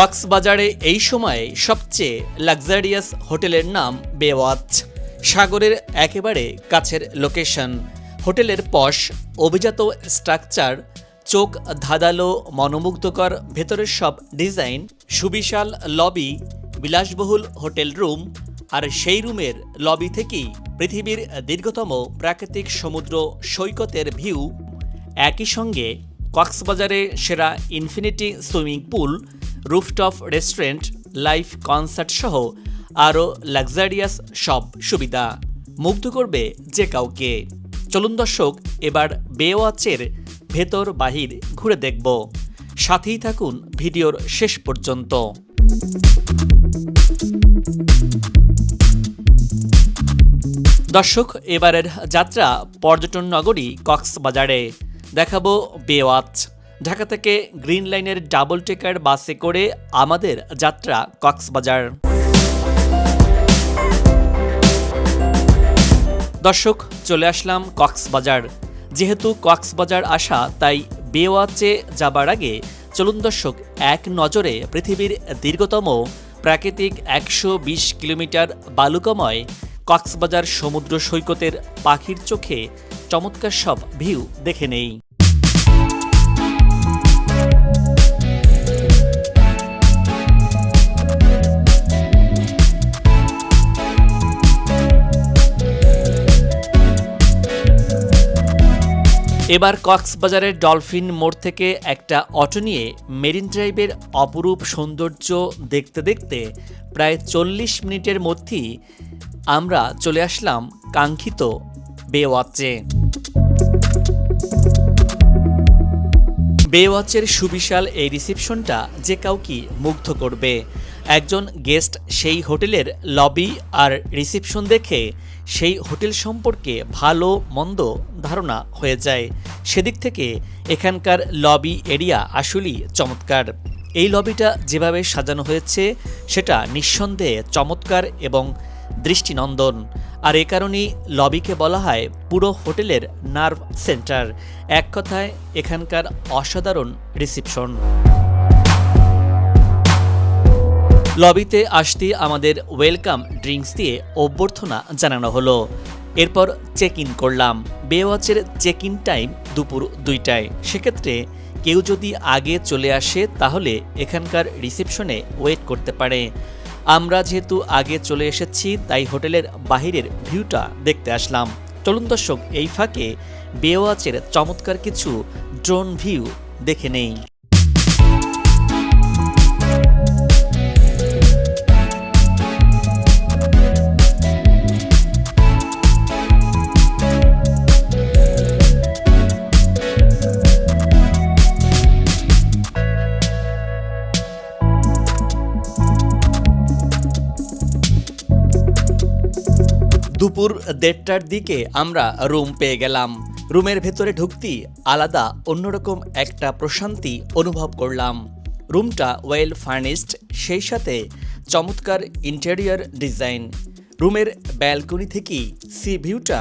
কক্সবাজারে এই সময়ে সবচেয়ে লাক্সারিয়াস হোটেলের নাম বেওয়াচ সাগরের একেবারে কাছের লোকেশন হোটেলের পশ অভিজাত স্ট্রাকচার চোখ ধাঁধালো, মনোমুগ্ধকর, ভেতরের সব ডিজাইন সুবিশাল লবি বিলাসবহুল হোটেল রুম আর সেই রুমের লবি থেকেই পৃথিবীর দীর্ঘতম প্রাকৃতিক সমুদ্র সৈকতের ভিউ একই সঙ্গে কক্সবাজারে সেরা infinity swimming pool, rooftop restaurant, live concert সহ আরও লাক্সারিয়াস সব সুবিধা। মুগ্ধ করবে যে কাউকে। চলুন দর্শক, এবার বেওয়াচের ভেতর বাহির ঘুরে দেখব। সাথেই থাকুন ভিডিওর শেষ পর্যন্ত। দর্শক, এবারের যাত্রা পর্যটন নগরী কক্সবাজারে। দেখাবো বেওয়াচ ঢাকা থেকে গ্রিন লাইনের ডাবল টেকার বাসে করে আমাদের যাত্রা কক্সবাজার। দর্শক, চলে আসলাম কক্সবাজার। যেহেতু কক্সবাজার আসা, তাই বেওয়াচে যাবার আগে চলুন দর্শক, এক নজরে পৃথিবীর দীর্ঘতম প্রাকৃতিক একশো বিশ কিলোমিটার বালুকাময় কক্সবাজার সমুদ্র সৈকতের পাখির চোখে চমৎকার সব ভিউ দেখে নেই। এবার কক্সবাজারের ডলফিন মোড় থেকে একটা অটো নিয়ে মেরিন ড্রাইভের অপরূপ সৌন্দর্য দেখতে দেখতে প্রায় চল্লিশ মিনিটের মধ্যেই আমরা চলে আসলাম কাঙ্ক্ষিত বেওয়াচে বেওয়াচের সুবিশাল এই রিসেপশনটা যে কাউকে মুগ্ধ করবে। একজন গেস্ট সেই হোটেলের লবি আর রিসেপশন দেখে সেই হোটেল সম্পর্কে ভালো, মন্দ ধারণা হয়ে যায়। সেদিক থেকে এখানকার লবি এরিয়া আসলেই চমৎকার। এই লবিটা যেভাবে সাজানো হয়েছে, সেটা নিঃসন্দেহে চমৎকার এবং দৃষ্টিনন্দন। আর এ কারণেই লবিকে বলা হয় পুরো হোটেলের নার্ভ সেন্টার। এক কথায়, এখানকার অসাধারণ রিসিপশন। লবিতে আসতে আমাদের ওয়েলকাম ড্রিঙ্কস দিয়ে অভ্যর্থনা জানানো হলো। এরপর চেক ইন করলাম। বেওয়াচের চেক ইন টাইম দুপুর দুইটায়। সেক্ষেত্রে কেউ যদি আগে চলে আসে, তাহলে এখানকার রিসেপশনে ওয়েট করতে পারে। আমরা যেহেতু আগে চলে এসেছি, তাই হোটেলের বাহিরের ভিউটা দেখতে আসলাম। চলুন দর্শক, এই ফাঁকে বেওয়াচের চমৎকার কিছু ড্রোন ভিউ দেখে নেই। দুপুর দেড়টার দিকে আমরা রুম পেয়ে গেলাম। রুমের ভেতরে ঢুকতেই আলাদা, অন্যরকম একটা প্রশান্তি অনুভব করলাম। রুমটা ওয়েল ফার্নিশড, সেই সাথে চমৎকার ইন্টেরিয়র ডিজাইন। রুমের ব্যালকনি থেকেই সি ভিউটা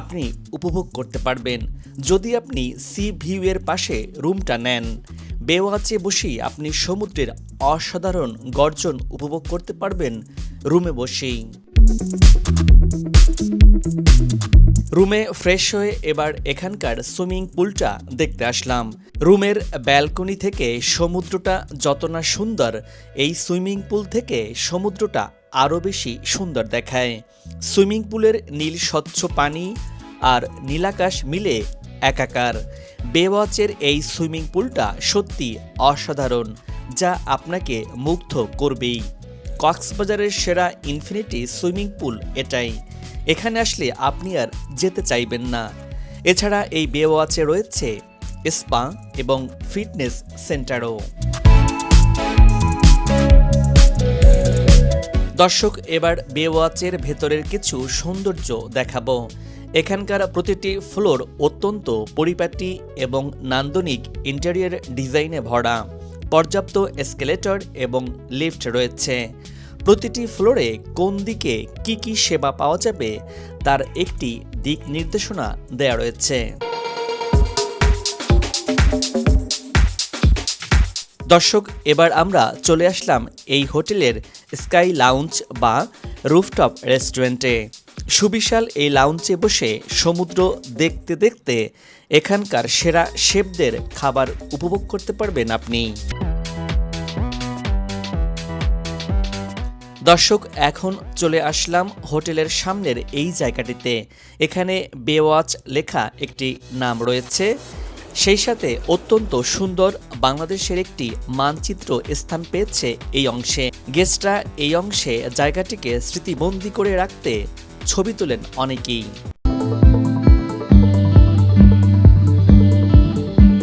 আপনি উপভোগ করতে পারবেন। যদি আপনি সি ভিউয়ের পাশে রুমটা নেন, বেওয়াচে বসেই আপনি সমুদ্রের অসাধারণ গর্জন উপভোগ করতে পারবেন রুমে বসেই। রুমে ফ্রেশ হয়ে এবার এখানকার সুইমিং পুলটা দেখতে আসলাম। রুমের ব্যালকনি থেকে সমুদ্রটা যত না সুন্দর, এই সুইমিং পুল থেকে সমুদ্রটা আরও বেশি সুন্দর দেখায়। সুইমিং পুলের নীল স্বচ্ছ পানি আর নীলাকাশ মিলে একাকার। বেওয়াচের এই সুইমিং পুলটা সত্যি অসাধারণ, যা আপনাকে মুগ্ধ করবেই। কক্সবাজারের সেরা ইনফিনিটি সুইমিং পুল এটাই। এখানে আসলে আপনি আর যেতে চাইবেন না। এছাড়া এই বেওয়াচে রয়েছে স্পা এবং ফিটনেস সেন্টারও। দর্শক, এবার বেওয়াচের ভেতরের কিছু সৌন্দর্য দেখাবো। এখানকার প্রতিটি ফ্লোর অত্যন্ত পরিপাটি এবং নান্দনিক ইন্টেরিয়র ডিজাইনে ভরা। পর্যাপ্ত এসকেলেটর এবং লিফট রয়েছে। প্রতিটি ফ্লোরে কোন দিকে কি কি সেবা পাওয়া যাবে, তার একটি দিক নির্দেশনা দেয়া রয়েছে। দর্শক, এবার আমরা চলে আসলাম এই হোটেলের স্কাই লাউঞ্জ বা রুফটপ রেস্টুরেন্টে সুবিশাল এই লাউঞ্জে বসে সমুদ্র দেখতে দেখতে এখানকার সেরা শেফদের খাবার উপভোগ করতে পারবেন আপনি। দর্শক, এখন চলে আসলাম হোটেলের সামনের এই জায়গাটিতে। এখানে বেওয়াচ লেখা একটি নাম রয়েছে। সেই সাথে অত্যন্ত সুন্দর বাংলাদেশের একটি মানচিত্র স্থান পেয়েছে এই অংশে। গেস্টরা এই অংশে জায়গাটিকে স্মৃতিবন্দি করে রাখতে ছবি তোলেন অনেকেই।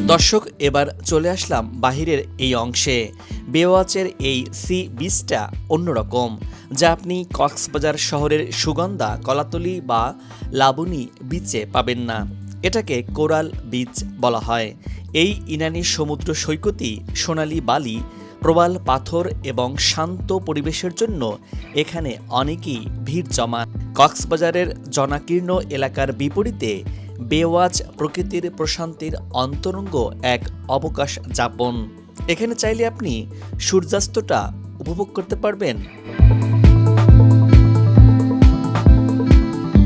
দর্শক, এবার চলে আসলাম বাহিরের এই অংশে। বেওয়াচের এই সি বিচটা অন্যরকম, যা আপনি কক্সবাজার শহরের সুগন্ধা, কলাতলি বা লাবণী বিচে পাবেন না। এটাকে কোরাল বিচ বলা হয়। এই ইনানি সমুদ্র সৈকতই সোনালি বালি, প্রবাল পাথর এবং শান্ত পরিবেশের জন্য এখানে অনেকেই ভিড় জমান। কক্সবাজারের জনাকীর্ণ এলাকার বিপরীতে বেওয়াজ প্রকৃতির প্রশান্তির অন্তরঙ্গ এক অবকাশ যাপন। এখানে চাইলে আপনি সূর্যাস্তটা উপভোগ করতে পারবেন।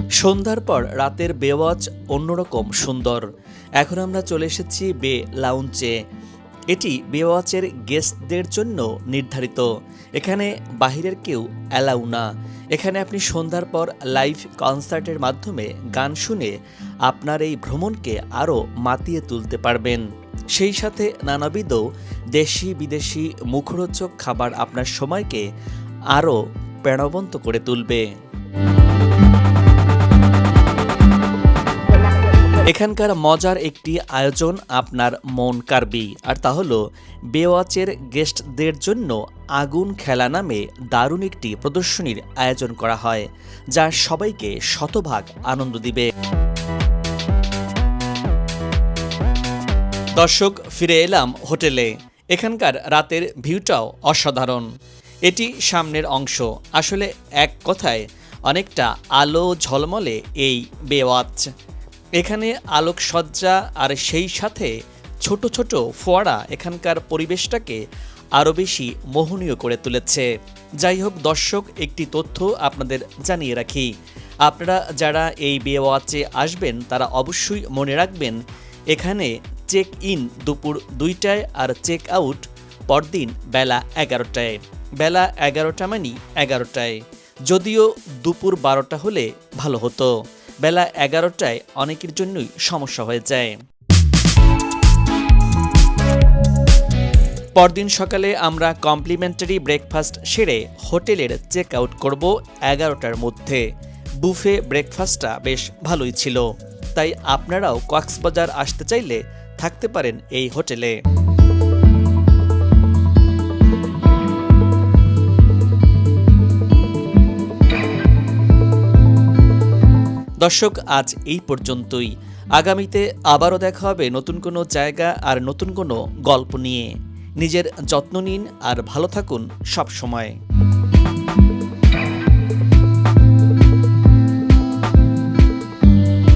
সন্ধ্যার পর রাতের বেওয়াজ অন্যরকম সুন্দর। এখন আমরা চলে এসেছি বে লাউঞ্জে এটি বেওয়াচের গেস্টদের জন্য নির্ধারিত। এখানে বাহিরের কেউ অ্যালাউ না। এখানে আপনি সন্ধ্যার পর লাইভ কনসার্টের মাধ্যমে গান শুনে আপনার এই ভ্রমণকে আরও মাতিয়ে তুলতে পারবেন। সেই সাথে নানাবিধ দেশি বিদেশি মুখরোচক খাবার আপনার সময়কে আরও প্রাণবন্ত করে তুলবে। এখানকার মজার একটি আয়োজন আপনার মন কাড়বেই আর তা হলো বেওয়াচের গেস্টদের জন্য আগুন খেলা নামে দারুণ একটি প্রদর্শনীর আয়োজন করা হয়, যা সবাইকে শতভাগ আনন্দ দিবে। দর্শক, ফিরে এলাম হোটেলে। এখানকার রাতের ভিউটাও অসাধারণ। এটি সামনের অংশ। আসলে এক কথায়, অনেকটা আলো ঝলমলে এই বেওয়াচ। এখানে আলোকসজ্জা আর সেই সাথে ছোট ছোট ফোয়ারা এখানকার পরিবেশটাকে আরও বেশি মোহনীয় করে তুলেছে। যাই হোক, দর্শক, একটি তথ্য আপনাদের জানিয়ে রাখি। আপনারা যারা এই বেওয়াচে আসবেন, তারা অবশ্যই মনে রাখবেন, এখানে চেক ইন দুপুর দুইটায় আর চেক আউট পরদিন বেলা এগারোটায়। বেলা এগারোটা মানে এগারোটায়। যদিও দুপুর বারোটা হলে ভালো হতো। বেলা এগারোটায় অনেকের জন্যই সমস্যা হয়ে যায়। পরদিন সকালে আমরা কমপ্লিমেন্টারি ব্রেকফাস্ট সেরে হোটেলের চেক আউট করব এগারোটার মধ্যে। বুফে ব্রেকফাস্টটা বেশ ভালোই ছিল। তাই আপনারাও কক্সবাজার আসতে চাইলে থাকতে পারেন এই হোটেলে। দর্শক, আজ এই পর্যন্তই আগামীতে আবারও দেখা হবে নতুন কোনো জায়গা আর নতুন কোনো গল্প নিয়ে নিজের যত্ন নিন আর ভালো থাকুন সব সময়।